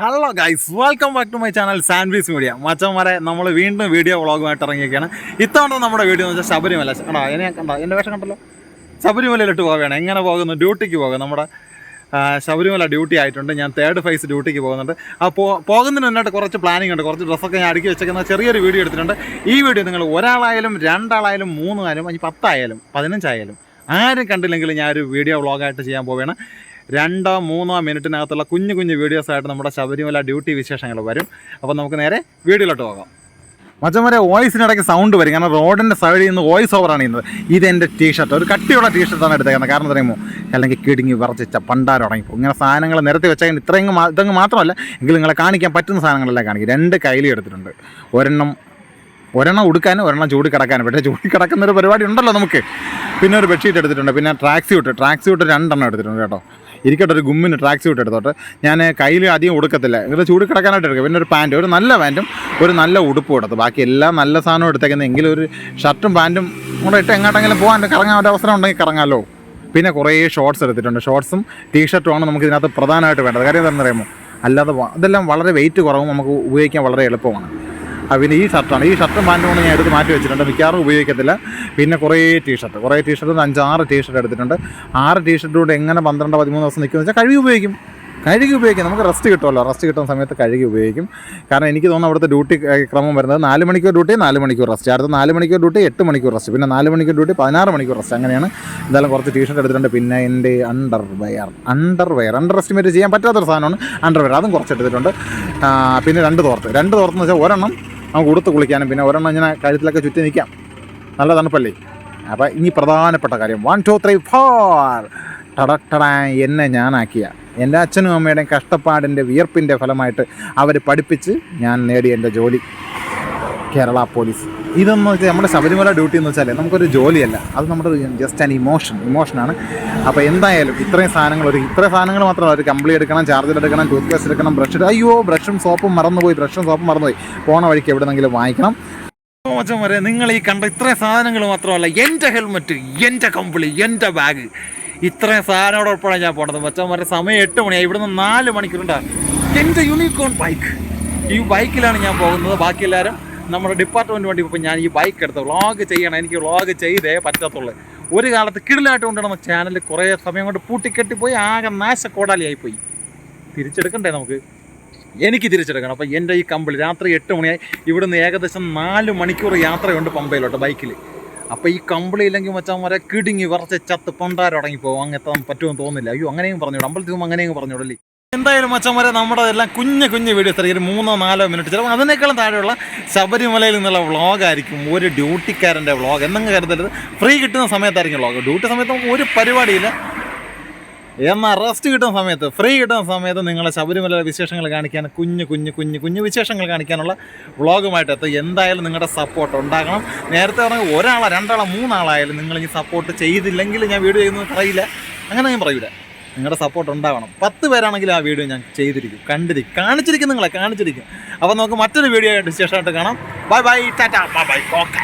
Hello guys welcome back to my channel sandwich media മച്ചന്മാരെ നമ്മൾ വീണ്ടും വീഡിയോ വ്ളോഗുമായിട്ട് ഇറങ്ങിയൊക്കെയാണ് ഇത്തവണ നമ്മുടെ വീഡിയോ എന്ന് വെച്ചാൽ ശബരിമല. കണ്ടോ എന്നെ കണ്ടോ? എന്റെ വേഷം കണ്ടല്ലോ? ശബരിമലയിലിട്ട് പോവുകയാണ്. എങ്ങനെ പോകുന്നു? ഡ്യൂട്ടിക്ക് പോകുക നമ്മുടെ ശബരിമല ഡ്യൂട്ടി ആയിട്ടുണ്ട്. ഞാൻ തേർഡ് ഫേസ് ഡ്യൂട്ടിക്ക് പോകുന്നുണ്ട്. അപ്പോൾ പോകുന്നതിന് മുന്നായിട്ട് കുറച്ച് പ്ലാനിംഗ് ഉണ്ട്. കുറച്ച് ഡ്രസ്സൊക്കെ ഞാൻ അടുക്കി വെച്ചേക്കുന്ന ചെറിയൊരു വീഡിയോ എടുത്തിട്ടുണ്ട്. ഈ വീഡിയോ നിങ്ങൾ ഒരാളായാലും രണ്ടാളായാലും മൂന്നായാലും അഞ്ച് പത്തായാലും പതിനഞ്ചായാലും ആരും കണ്ടില്ലെങ്കിൽ ഞാൻ ഒരു വീഡിയോ വ്ളോഗായിട്ട് ചെയ്യാൻ പോവുകയാണ്. രണ്ടോ മൂന്നോ മിനിറ്റിനകത്തുള്ള കുഞ്ഞു കുഞ്ഞു വീഡിയോസായിട്ട് നമ്മുടെ ശബരിമല ഡ്യൂട്ടി വിശേഷങ്ങൾ വരും. അപ്പോൾ നമുക്ക് നേരെ വീഡിയോയിലോട്ട് പോകാം. മച്ചന്മാരെ വോയിസിനിടയ്ക്ക് സൗണ്ട് വരും. കാരണം റോഡിന്റെ സൈഡിൽ നിന്ന് വോയിസ് ഓവറാണ് ചെയ്യുന്നത് ഇതെന്റെ ടീഷർട്ട് ഒരു കട്ടിയുള്ള ടീഷർട്ടാണ് എടുത്തേക്കുന്നത്. കാരണം പറയുമോ അല്ലെങ്കിൽ കിടുങ്ങി വിറച്ചിച്ച പണ്ടാരം ഉടങ്ങിപ്പോൾ ഇങ്ങനെ സാധനങ്ങൾ നിരത്തി വെച്ചാൽ ഇത്രയും ഇതങ്ങ് മാത്രമല്ല എങ്കിലും നിങ്ങളെ കാണിക്കാൻ പറ്റുന്ന സാധനങ്ങളെല്ലാം കാണിക്കും. രണ്ട് കൈലി എടുത്തിട്ടുണ്ട്. ഒരെണ്ണം ഒരെണ്ണം ഉടുക്കാനും ഒരെണ്ണം ചൂടി കിടക്കാനും. പക്ഷേ ചൂടി കിടക്കുന്ന ഒരു പരിപാടി ഉണ്ടല്ലോ നമുക്ക്. പിന്നെ ഒരു ബെഡ്ഷീറ്റ് എടുത്തിട്ടുണ്ട്. പിന്നെ ട്രാക്സ് സ്യൂട്ട് ട്രാക്സ് സ്യൂട്ട് രണ്ടെണ്ണം എടുത്തിട്ടുണ്ട് കേട്ടോ. ഇരിക്കട്ടെ ഒരു ഗുമ്മിന് ട്രാക്ക് സ്യൂട്ട് എടുത്തോട്ടെ. ഞാൻ കയ്യിൽ അധികം ഉടുക്കത്തില്ല. ഇത് ചൂട് കിടക്കാനായിട്ട് എടുക്കുക പിന്നെ ഒരു പാന്റ് ഒരു നല്ല പാന്റും ഒരു നല്ല ഉടുപ്പും എടുത്തു. ബാക്കി എല്ലാം നല്ല സാധനവും എടുത്തേക്കുന്നത് എങ്കിലും ഒരു ഷർട്ടും പാന്റും കൂടെ ഇട്ട് എങ്ങോട്ടെങ്കിലും പോകാൻ കറങ്ങാൻ ഒരു അവസരം ഉണ്ടെങ്കിൽ കറങ്ങാമല്ലോ പിന്നെ കുറേ ഷോർട്സ് എടുത്തിട്ടുണ്ട്. ഷോർട്ട്സും ടീഷർട്ടും ആണ് നമുക്ക് ഇതിനകത്ത് പ്രധാനമായിട്ട് വേണ്ടത്. കാര്യം എന്താണെന്ന് അറിയാമോ അല്ലാതെ അതെല്ലാം വളരെ വെയിറ്റ് കുറവും നമുക്ക് ഉപയോഗിക്കാൻ വളരെ എളുപ്പമാണ് പിന്നെ ഈ ഷർട്ടാണ്. ഈ ഷർട്ടും കൊണ്ട് ഞാൻ എടുത്ത് മാറ്റി വെച്ചിട്ടുണ്ട്. മിക്കവാറും ഉപയോഗിക്കത്തില്ല. പിന്നെ കുറേ ടീഷർട്ട് കുറേ ടീഷർട്ട് അഞ്ചാറ് ടീഷർട്ട് എടുത്തിട്ടുണ്ട്. ആറ് ടീഷർട്ട് എങ്ങനെ പന്ത്രണ്ട് പതിമൂന്ന് ദിവസം നിൽക്കുമെന്ന് വെച്ചാൽ കഴുകി ഉപയോഗിക്കും. കഴുകി ഉപയോഗിക്കാം. നമുക്ക് റെസ്റ്റ് കിട്ടുമല്ലോ. റെസ്റ്റ് കിട്ടുന്ന സമയത്ത് കഴുകി ഉപയോഗിക്കും. കാരണം എനിക്ക് തോന്നുന്നു അവിടുത്തെ ഡ്യൂട്ടി ക്രമം വരുന്നത് നാല് മണിക്കൂർ ഡ്യൂട്ടി നാല് മണിക്കൂർ റെസ്റ്റ് അടുത്ത നാല് മണിക്കൂർ ഡ്യൂട്ടി എട്ട് മണിക്കൂർ റെസ്റ്റ് പിന്നെ നാല് മണിക്കൂർ ഡ്യൂട്ടി പതിനാറ് മണിക്കൂർ റെസ്റ്റ് അങ്ങനെയാണ് എന്തായാലും കുറച്ച് ടീഷർട്ട് എടുത്തിട്ടുണ്ട്. പിന്നെ എന്റെ underwear underwear underestimate ചെയ്യാൻ പറ്റാത്തൊരു സാധനമാണ് അണ്ടർ വെയർ അതും കുറച്ച് എടുത്തിട്ടുണ്ട്. പിന്നെ രണ്ട് തോർത്ത്. രണ്ട് തോർത്തെന്ന് വെച്ചാൽ ഒരെണ്ണം നമുക്ക് ഉടുത്ത് കുളിക്കാനും പിന്നെ ഒരെണ്ണം ഇങ്ങനെ കഴുത്തിലൊക്കെ ചുറ്റി നിൽക്കാം. നല്ല തണുപ്പല്ലേ? അപ്പോൾ ഇനി പ്രധാനപ്പെട്ട കാര്യം. വൺ ടു ത്രീ ഫോർ ടടട്ടടാ എന്നെ ഞാനാക്കിയ. എന്റെ അച്ഛനും അമ്മയുടെയും കഷ്ടപ്പാടിന്റെ വിയർപ്പിന്റെ ഫലമായിട്ട് അവർ പഠിപ്പിച്ച് ഞാൻ നേടിയ എന്റെ ജോലി. കേരള പോലീസ്. ഇതെന്ന് വെച്ചാൽ നമ്മുടെ ശബരിമല ഡ്യൂട്ടി എന്ന് വെച്ചാൽ നമുക്കൊരു ജോലിയല്ല. അത് നമ്മുടെ ജസ്റ്റ് ആൻ ഇമോഷൻ ഇമോഷനാണ് അപ്പോൾ എന്തായാലും ഇത്രയും സാധനങ്ങൾ ഒരു ഇത്രയും സാധനങ്ങൾ മാത്രമല്ല. ഒരു കമ്പിളി എടുക്കണം ചാർജർ എടുക്കണം ടൂത്ത് പേസ്റ്റ് എടുക്കണം ബ്രഷ് അയ്യോ ബ്രഷും സോപ്പും മറന്നുപോയി. ബ്രഷും സോപ്പും മറന്നുപോയി. പോണ വഴിക്ക് എവിടെന്നെങ്കിലും വാങ്ങിക്കണം. മോശം വരെ നിങ്ങൾ ഈ കണ്ട ഇത്രയും സാധനങ്ങൾ മാത്രമല്ല. എന്റെ ഹെൽമെറ്റ് എന്റെ കമ്പിളി എന്റെ ബാഗ് ഇത്രയും സാധനങ്ങളോടൊപ്പമാണ് ഞാൻ പോണത്. മച്ചാൻ വരെ സമയം എട്ട് മണിയായി. ഇവിടുന്ന് നാല് മണിക്കൂറുണ്ടാകും എന്റെ യൂണിക്കോൺ ബൈക്ക് ഈ ബൈക്കിലാണ് ഞാൻ പോകുന്നത്. ബാക്കി എല്ലാവരും നമ്മുടെ ഡിപ്പാർട്ട്മെന്റ് വേണ്ടി ഇപ്പോൾ ഞാൻ ഈ ബൈക്ക് എടുത്ത് വ്ളോഗ് ചെയ്യണം. എനിക്ക് വ്ളോഗ് ചെയ്തേ പറ്റത്തുള്ളൂ. ഒരു കാലത്ത് കിടിലായിട്ട് കൊണ്ടുവന്ന ചാനൽ കുറേ സമയം കൊണ്ട് പൂട്ടിക്കെട്ടിപ്പോയി ആകെ നാശക്കോടാലിയായിപ്പോയി. തിരിച്ചെടുക്കണ്ടേ നമുക്ക്? എനിക്ക് തിരിച്ചെടുക്കണം. അപ്പോൾ എന്റെ ഈ കമ്പിളി രാത്രി എട്ട് മണിയായി. ഇവിടുന്ന് ഏകദേശം നാല് മണിക്കൂർ യാത്രയുണ്ട് പമ്പയിലോട്ട് ബൈക്കിൽ അപ്പോൾ ഈ കമ്പിളി ഇല്ലെങ്കിൽ മച്ചാൻ വരെ കിടുങ്ങി വിറച്ച് ചത്ത് പൊണ്ടാരടങ്ങിപ്പോവും. പോകും എത്താൻ പറ്റുമെന്ന് തോന്നുന്നില്ല. അയ്യോ അങ്ങനെയും പറഞ്ഞോളൂ അമ്പലത്തിൽ അങ്ങനെയും പറഞ്ഞോളല്ലേ എന്തായാലും മച്ചന്മാരെ നമ്മുടെ എല്ലാം കുഞ്ഞു കുഞ്ഞു വീഡിയോസ് ഒരു മൂന്നോ നാലോ മിനിറ്റ് ചിലപ്പോൾ അതിനേക്കാളും താഴെയുള്ള ശബരിമലയിൽ നിന്നുള്ള വ്ളോഗായിരിക്കും ഒരു ഡ്യൂട്ടിക്കാരന്റെ വ്ളോഗ് എന്നങ്ങ് കരുതരുത്. ഫ്രീ കിട്ടുന്ന സമയത്തായിരിക്കും വ്ളോഗ് ഡ്യൂട്ടി സമയത്ത് നമുക്ക് ഒരു പരിപാടിയില്ല. എന്നാൽ റെസ്റ്റ് കിട്ടുന്ന സമയത്ത് ഫ്രീ കിട്ടുന്ന സമയത്ത് നിങ്ങളെ ശബരിമല വിശേഷങ്ങൾ കാണിക്കാൻ കുഞ്ഞു കുഞ്ഞു കുഞ്ഞു കുഞ്ഞു വിശേഷങ്ങൾ കാണിക്കാനുള്ള വ്ളോഗുമായിട്ട് എത്തും എന്തായാലും നിങ്ങളുടെ സപ്പോർട്ട് ഉണ്ടാകണം. നേരത്തെ പറഞ്ഞാൽ ഒരാളോ രണ്ടാളോ മൂന്നാളായാലും നിങ്ങൾ ഈ സപ്പോർട്ട് ചെയ്തില്ലെങ്കിൽ ഞാൻ വീഡിയോ ചെയ്യുന്നത് പറയില്ല. അങ്ങനെ ഞാൻ പറയില്ല. നിങ്ങളുടെ സപ്പോർട്ട് ഉണ്ടാവണം. പത്ത് പേരാണെങ്കിൽ ആ വീഡിയോ ഞാൻ ചെയ്തിരിക്കും. കണ്ടിരിക്കും. കാണിച്ചിരിക്കും നിങ്ങളെ കാണിച്ചിരിക്കും. അപ്പോൾ നമുക്ക് മറ്റൊരു വീഡിയോ ആയിട്ട് ശേഷമായിട്ട് കാണാം. Bye bye tata bye bye okay